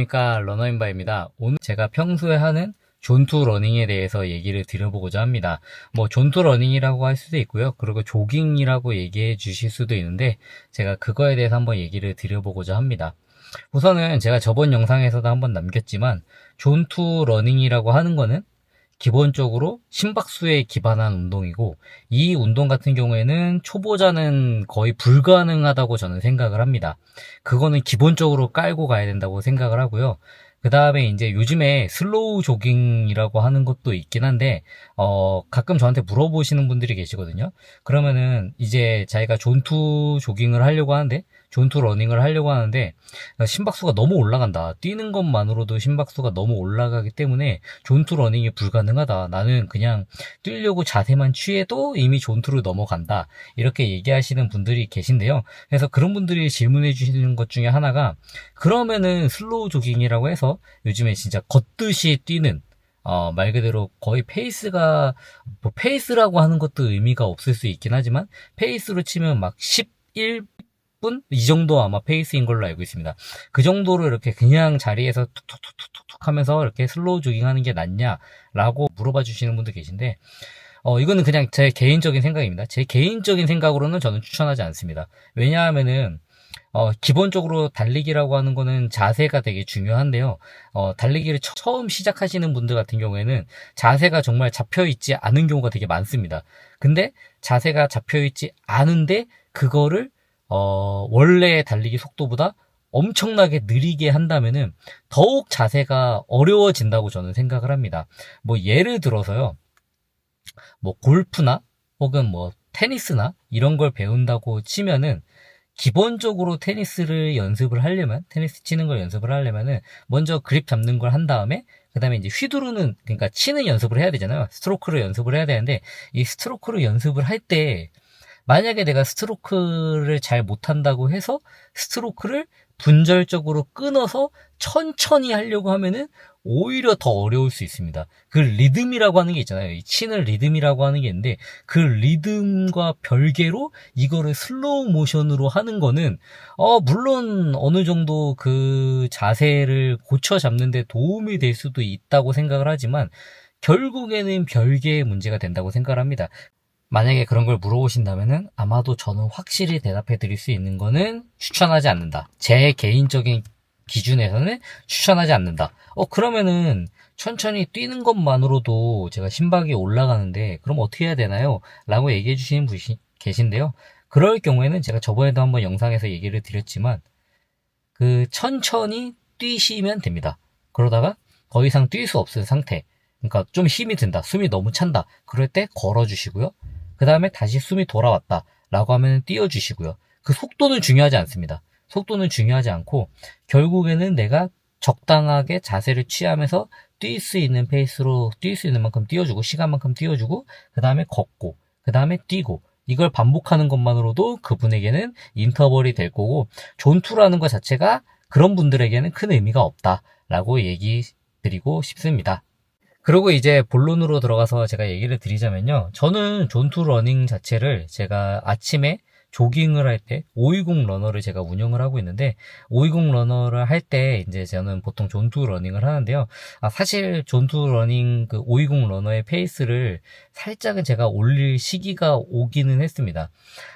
안녕하십니까 러너인바입니다. 오늘 제가 평소에 하는 존투 러닝에 대해서 얘기를 드려보고자 합니다. 뭐 존투 러닝이라고 할 수도 있고요. 그리고 조깅이라고 얘기해 주실 수도 있는데 제가 그거에 대해서 한번 얘기를 드려보고자 합니다. 우선은 제가 저번 영상에서도 한번 남겼지만 존투 러닝이라고 하는 거는 기본적으로 심박수에 기반한 운동이고 이 운동 같은 경우에는 초보자는 거의 불가능하다고 저는 생각을 합니다. 그거는 기본적으로 깔고 가야 된다고 생각을 하고요. 그 다음에 이제 요즘에 슬로우 조깅이라고 하는 것도 있긴 한데, 어, 가끔 저한테 물어보시는 분들이 계시거든요. 그러면은 이제 자기가 존투 조깅을 하려고 하는데, 존투 러닝을 하려고 하는데, 심박수가 너무 올라간다. 뛰는 것만으로도 심박수가 너무 올라가기 때문에 존투 러닝이 불가능하다. 나는 그냥 뛰려고 자세만 취해도 이미 존투로 넘어간다. 이렇게 얘기하시는 분들이 계신데요. 그래서 그런 분들이 질문해 주시는 것 중에 하나가, 그러면은 슬로우 조깅이라고 해서 요즘에 진짜 걷듯이 뛰는 어, 말 그대로 거의 페이스가, 뭐 페이스라고 하는 것도 의미가 없을 수 있긴 하지만, 페이스로 치면 막 11 분? 이 정도 아마 페이스인 걸로 알고 있습니다. 그 정도로 이렇게 그냥 자리에서 툭툭툭툭툭 하면서 이렇게 슬로우 조깅 하는 게 낫냐라고 물어봐 주시는 분도 계신데, 어, 이거는 그냥 제 개인적인 생각입니다. 제 개인적인 생각으로는 저는 추천하지 않습니다. 왜냐하면은, 어, 기본적으로 달리기라고 하는 거는 자세가 되게 중요한데요. 어, 달리기를 처- 처음 시작하시는 분들 같은 경우에는 자세가 정말 잡혀 있지 않은 경우가 되게 많습니다. 근데 자세가 잡혀 있지 않은데 그거를 어, 원래 달리기 속도보다 엄청나게 느리게 한다면은 더욱 자세가 어려워진다고 저는 생각을 합니다. 뭐 예를 들어서요. 뭐 골프나 혹은 뭐 테니스나 이런 걸 배운다고 치면은 기본적으로 테니스를 연습을 하려면 테니스 치는 걸 연습을 하려면은 먼저 그립 잡는 걸 한 다음에 그다음에 이제 휘두르는 그러니까 치는 연습을 해야 되잖아요. 스트로크를 연습을 해야 되는데 이 스트로크를 연습을 할 때 만약에 내가 스트로크를 잘 못한다고 해서 스트로크를 분절적으로 끊어서 천천히 하려고 하면은 오히려 더 어려울 수 있습니다. 그 리듬이라고 하는 게 있잖아요. 이 치는 리듬이라고 하는 게 있는데 그 리듬과 별개로 이거를 슬로우 모션으로 하는 거는 어 물론 어느 정도 그 자세를 고쳐 잡는데 도움이 될 수도 있다고 생각을 하지만 결국에는 별개의 문제가 된다고 생각을 합니다. 만약에 그런 걸 물어보신다면은 아마도 저는 확실히 대답해 드릴 수 있는 거는 추천하지 않는다. 제 개인적인 기준에서는 추천하지 않는다. 어, 그러면은 천천히 뛰는 것만으로도 제가 심박이 올라가는데 그럼 어떻게 해야 되나요? 라고 얘기해 주시는 분이 계신데요. 그럴 경우에는 제가 저번에도 한번 영상에서 얘기를 드렸지만 그 천천히 뛰시면 됩니다. 그러다가 더 이상 뛸 수 없는 상태. 그러니까 좀 힘이 든다. 숨이 너무 찬다. 그럴 때 걸어 주시고요. 그 다음에 다시 숨이 돌아왔다. 라고 하면 뛰어 주시고요. 그 속도는 중요하지 않습니다. 속도는 중요하지 않고 결국에는 내가 적당하게 자세를 취하면서 뛸 수 있는 페이스로 뛸 수 있는 만큼 뛰어주고 시간만큼 뛰어주고 그 다음에 걷고 그 다음에 뛰고 이걸 반복하는 것만으로도 그분에게는 인터벌이 될 거고 존투라는 것 자체가 그런 분들에게는 큰 의미가 없다라고 얘기 드리고 싶습니다. 그리고 이제 본론으로 들어가서 제가 얘기를 드리자면요. 저는 존투 러닝 자체를 제가 아침에 조깅을 할 때, 520 러너를 제가 운영을 하고 있는데, 520 러너를 할 때, 이제 저는 보통 존투 러닝을 하는데요. 아, 사실 존투 러닝 그 520 러너의 페이스를 살짝은 제가 올릴 시기가 오기는 했습니다.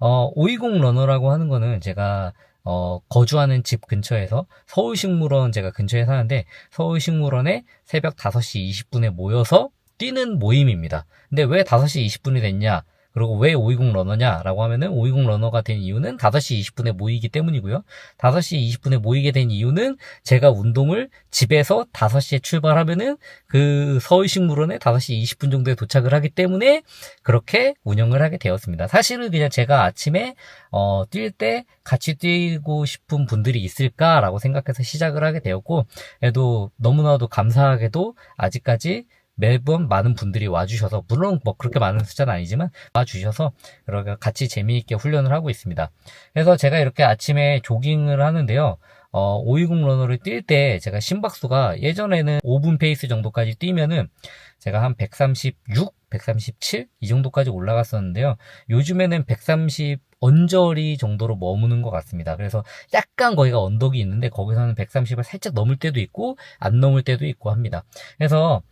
어, 520 러너라고 하는 거는 제가 어, 거주하는 집 근처에서 서울식물원 제가 근처에 사는데 서울식물원에 새벽 5시 20분에 모여서 뛰는 모임입니다. 근데 왜 5시 20분이 됐냐? 그리고 왜 520 러너냐라고 하면은 520 러너가 된 이유는 5시 20분에 모이기 때문이고요. 5시 20분에 모이게 된 이유는 제가 운동을 집에서 5시에 출발하면은 그 서울식물원에 5시 20분 정도에 도착을 하기 때문에 그렇게 운영을 하게 되었습니다. 사실은 그냥 제가 아침에 어, 뛸 때 같이 뛰고 싶은 분들이 있을까라고 생각해서 시작을 하게 되었고, 그래도 너무나도 감사하게도 아직까지 매번 많은 분들이 와주셔서, 물론 뭐 그렇게 많은 숫자는 아니지만 와주셔서, 이렇게 같이 재미있게 훈련을 하고 있습니다. 그래서 제가 이렇게 아침에 조깅을 하는데요, 어, 520 러너를 뛸 때 제가 심박수가 예전에는 5분 페이스 정도까지 뛰면은 제가 한 136, 137 이 정도까지 올라갔었는데요. 요즘에는 130 언저리 정도로 머무는 것 같습니다. 그래서 약간 거기가 언덕이 있는데 거기서는 130을 살짝 넘을 때도 있고 안 넘을 때도 있고 합니다. 그래서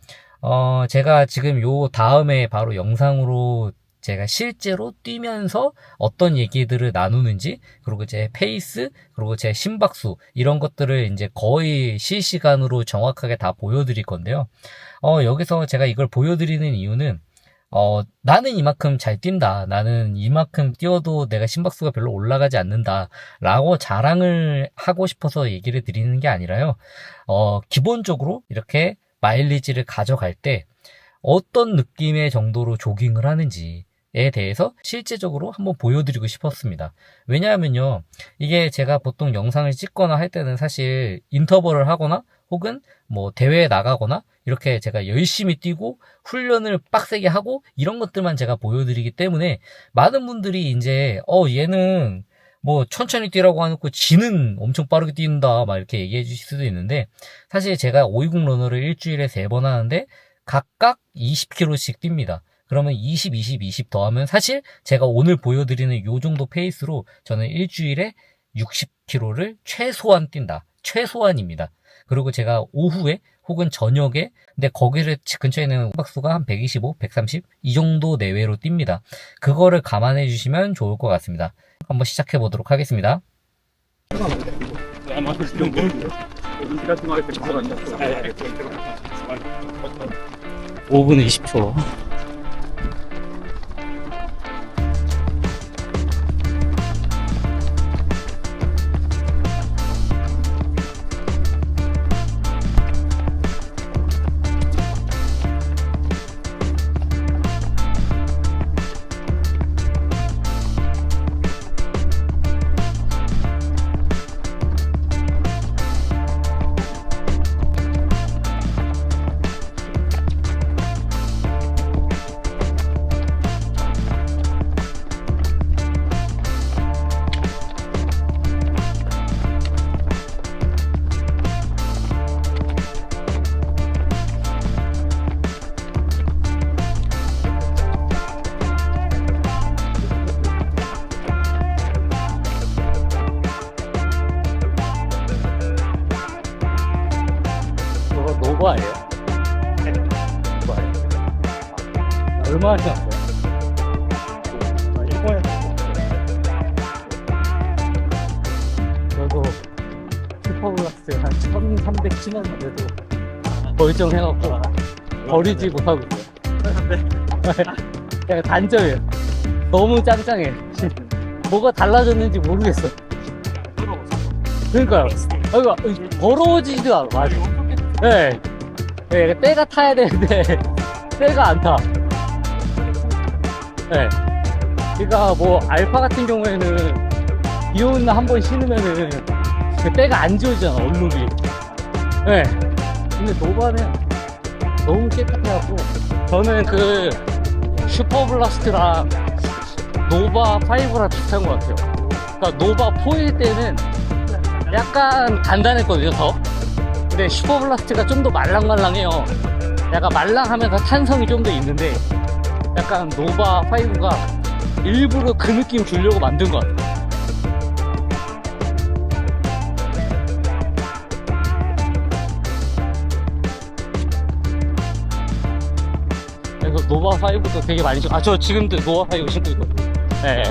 어, 제가 지금 요 다음에 바로 영상으로 제가 실제로 뛰면서 어떤 얘기들을 나누는지, 그리고 제 페이스, 그리고 제 심박수, 이런 것들을 이제 거의 실시간으로 정확하게 다 보여드릴 건데요. 어, 여기서 제가 이걸 보여드리는 이유는, 어, 나는 이만큼 잘 뛴다. 나는 이만큼 뛰어도 내가 심박수가 별로 올라가지 않는다. 라고 자랑을 하고 싶어서 얘기를 드리는 게 아니라요. 어, 기본적으로 이렇게 마일리지를 가져갈 때 어떤 느낌의 정도로 조깅을 하는지 에 대해서 실제적으로 한번 보여드리고 싶었습니다. 왜냐하면요, 이게 제가 보통 영상을 찍거나 할 때는 사실 인터벌을 하거나 혹은 뭐 대회에 나가거나 이렇게 제가 열심히 뛰고 훈련을 빡세게 하고 이런 것들만 제가 보여드리기 때문에 많은 분들이 이제 어 얘는 뭐 천천히 뛰라고 해놓고 지는 엄청 빠르게 뛴다 막 이렇게 얘기해 주실 수도 있는데 사실 제가 520 러너를 일주일에 세 번 하는데 각각 20km씩 뜁니다. 그러면 20, 20, 20 더하면 사실 제가 오늘 보여드리는 요 정도 페이스로 저는 일주일에 60km를 최소한 뛴다. 최소한입니다. 그리고 제가 오후에 혹은 저녁에 근데 거기를 근처에는 박수가 한 125, 130 이 정도 내외로 뜁니다. 그거를 감안해 주시면 좋을 것 같습니다. 한번 시작해 보도록 하겠습니다. 5분 20초. 멀쩡해갖고 버리지 못하고 있어요. 약간 단점이에요. 너무 짱짱해. 뭐가 달라졌는지 모르겠어. 그러니까요. 아이고, 더러워지지도 않아. 맞아. 네. 네, 때가 타야 되는데, 때가 안 타. 네. 그니까 뭐, 알파 같은 경우에는, 비 오는 날 한 번 신으면은, 그 때가 안 지워지잖아, 얼룩이. 네. 근데 노바는 너무 깨끗해갖고, 저는 그, 슈퍼블라스트랑 노바 5랑 비슷한 것 같아요. 그니까 노바 4일 때는 약간 단단했거든요, 더. 근데 슈퍼블라스트가 좀 더 말랑말랑해요. 약간 말랑하면서 탄성이 좀 더 있는데 약간 노바 5가 일부러 그 느낌 주려고 만든 것 같아요. 그래서 노바 5도 되게 많이 신고, 아, 저 지금도 노바 5 신고 있거든요. 네.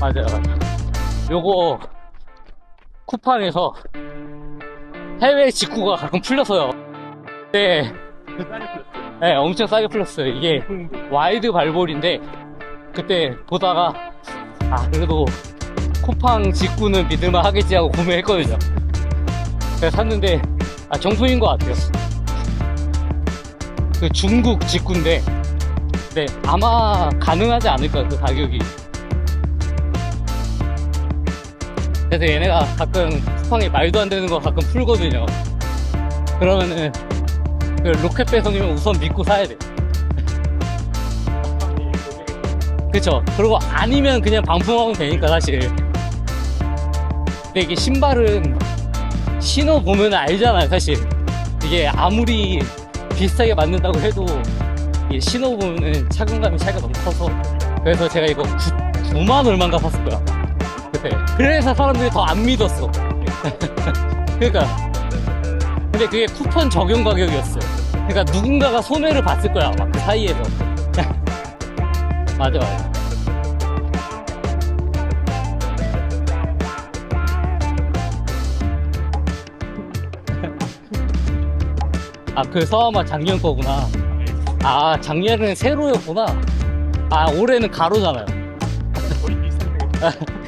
맞아요, 맞아요. 요거 쿠팡에서 해외 직구가 가끔 풀려서요. 네. 네, 엄청 싸게 풀렸어요. 이게 와이드 발볼인데 그때 보다가 아 그래도 쿠팡 직구는 믿을만 하겠지 하고 구매했거든요. 그래서 샀는데 아 정품인 것 같아요. 그 중국 직구인데 네 아마 가능하지 않을까 그 가격이. 그래서 얘네가 가끔 쿠팡에 말도 안 되는 거 가끔 풀거든요. 그러면은 그 로켓 배송이면 우선 믿고 사야 돼. 그쵸. 그리고 아니면 그냥 반품하면 되니까 사실. 근데 이게 신발은 신어 보면 알잖아요, 사실. 이게 아무리 비슷하게 만든다고 해도 이게 신어 보면은 착용감이 차이가 너무 커서 그래서 제가 이거 9, 만 얼마인가 샀을 거야. 그때. 그래서 사람들이 더 안 믿었어. 그러니까. 근데 그게 쿠폰 적용 가격이었어요. 그러니까 누군가가 손해를 봤을 거야, 아마 그 사이에서. 맞아, 맞아. 아, 그 서아마 작년 거구나. 아, 작년에는 세로였구나. 아, 올해는 가로잖아요.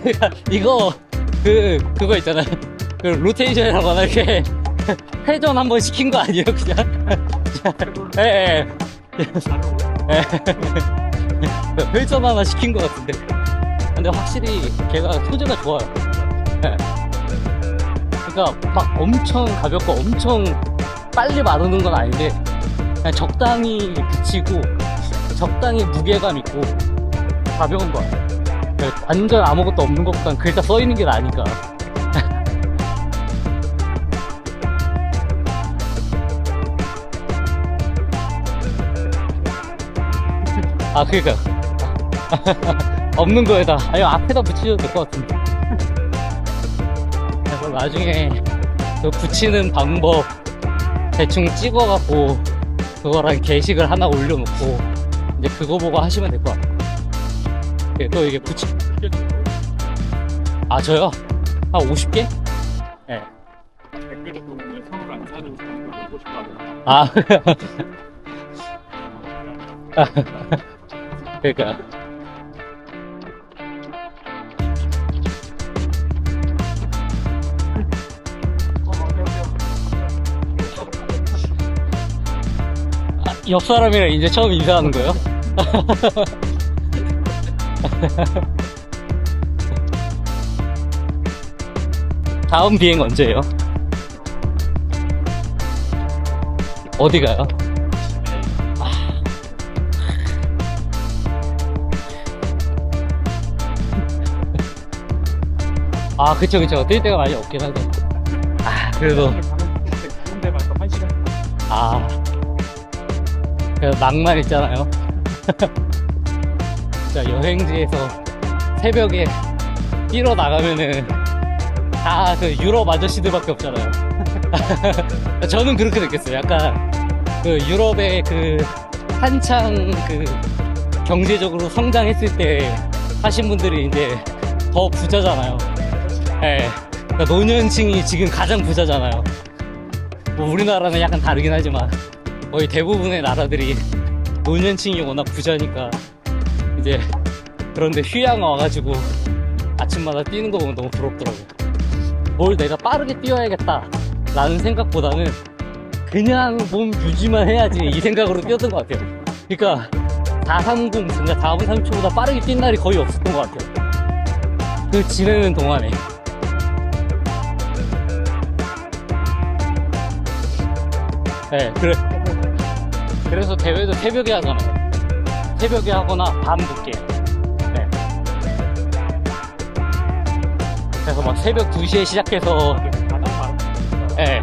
그러니까 이거, 그, 그거 있잖아요. 그 로테이션이라고 하나, 이렇게 회전 한 번 시킨 거 아니에요, 그냥? 예, 예. 예. 회전 하나 시킨 것 같은데. 근데 확실히 걔가 소재가 좋아요. 예. 그러니까 막 엄청 가볍고 엄청 빨리 마르는 건 아닌데 그냥 적당히 붙이고 적당히 무게감 있고 가벼운 거 같아요. 네, 완전 아무것도 없는 것보단 글자 써 있는 게 나으니까. 아, 그니까. 없는 거에다. 아니, 앞에다 붙이셔도 될 것 같은데. 그래서 나중에 그 붙이는 방법 대충 찍어갖고 그거랑 게시글 하나 올려놓고 이제 그거 보고 하시면 될 것 같아요. 예, 또 이게 붙이, 아, 저요? 한 50개? 예. 댓글도 왜 선물 안 사는 사람도 보고 싶어 하더라고 아. 그러니까. 옆 사람이랑 이제 처음 인사하는 거예요? 다음 비행 언제예요? 어디 가요? 아, 그쵸, 그쵸. 뛸 데가 많이 없긴 하죠. 아, 그래도, 아. 낭만 있잖아요. 진짜 여행지에서 새벽에 뛰러 나가면은 다 그 유럽 아저씨들밖에 없잖아요. 저는 그렇게 느꼈어요. 약간 그 유럽의 그 한창 그 경제적으로 성장했을 때 하신 분들이 이제 더 부자잖아요. 예. 그러니까 노년층이 지금 가장 부자잖아요. 뭐 우리나라는 약간 다르긴 하지만 거의 대부분의 나라들이 노년층이 워낙 부자니까 이제 그런데 휴양 와가지고 아침마다 뛰는 거 보면 너무 부럽더라고요. 뭘 내가 빠르게 뛰어야겠다 라는 생각보다는 그냥 몸 유지만 해야지 이 생각으로 뛰었던 것 같아요. 그러니까 430, 그러니까 4분 30초보다 빠르게 뛴 날이 거의 없었던 것 같아요. 그 지내는 동안에. 네, 그래. 그래서 대회도 새벽에 하잖아요. 새벽에 하거나 밤 늦게. 네. 그래서 막 새벽 2시에 시작해서, 예.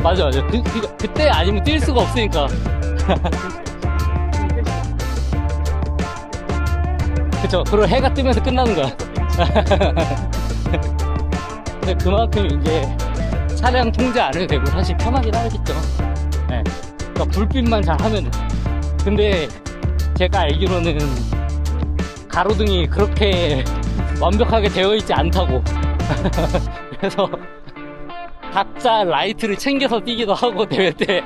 맞아, 맞아. 그, 그, 그때 아니면 뛸 수가 없으니까. 그쵸. 그리고 해가 뜨면서 끝나는 거야. 근데 그만큼 이제 차량 통제 안 해도 되고 사실 편하긴 하겠죠. 네. 그러니까 불빛만 잘 하면. 근데 제가 알기로는 가로등이 그렇게 완벽하게 되어 있지 않다고. 그래서 각자 라이트를 챙겨서 뛰기도 하고 대회 때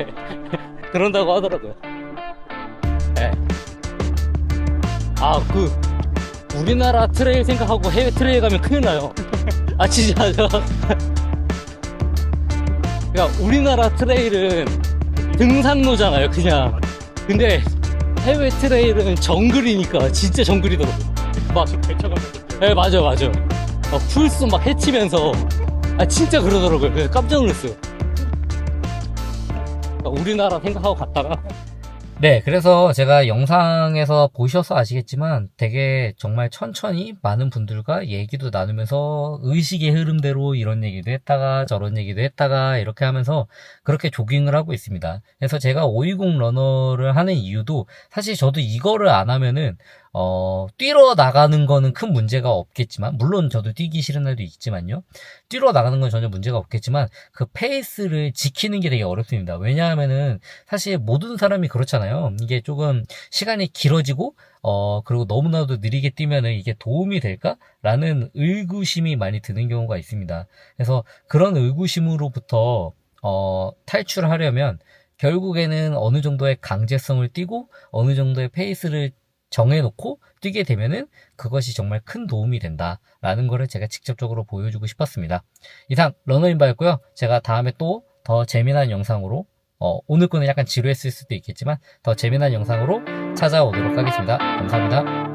그런다고 하더라고요. 네. 아, 그 우리나라 트레일 생각하고 해외 트레일 가면 큰일 나요. 아, 진짜죠. 그러니까 우리나라 트레일은 등산로잖아요, 그냥. 근데 해외 트레일은 정글이니까 진짜 정글이더라고요. 막 배쳐가면서 네, 맞아, 맞아. 막 풀숲 막 헤치면서. 아, 진짜 그러더라고요. 그래서 깜짝 놀랐어요. 그러니까 우리나라 생각하고 갔다가 네, 그래서 제가 영상에서 보셔서 아시겠지만 되게 정말 천천히 많은 분들과 얘기도 나누면서 의식의 흐름대로 이런 얘기도 했다가 저런 얘기도 했다가 이렇게 하면서 그렇게 조깅을 하고 있습니다. 그래서 제가 520 러너를 하는 이유도 사실 저도 이거를 안 하면은 어, 뛰러 나가는 거는 큰 문제가 없겠지만, 물론 저도 뛰기 싫은 날도 있지만요. 뛰러 나가는 건 전혀 문제가 없겠지만, 그 페이스를 지키는 게 되게 어렵습니다. 왜냐하면은, 사실 모든 사람이 그렇잖아요. 이게 조금 시간이 길어지고, 어, 그리고 너무나도 느리게 뛰면은 이게 도움이 될까? 라는 의구심이 많이 드는 경우가 있습니다. 그래서 그런 의구심으로부터, 어, 탈출하려면, 결국에는 어느 정도의 강제성을 띠고, 어느 정도의 페이스를 정해놓고 뛰게 되면은 그것이 정말 큰 도움이 된다라는 거를 제가 직접적으로 보여주고 싶었습니다. 이상 러너인바였고요. 제가 다음에 또 더 재미난 영상으로 어, 오늘 거는 약간 지루했을 수도 있겠지만 더 재미난 영상으로 찾아오도록 하겠습니다. 감사합니다.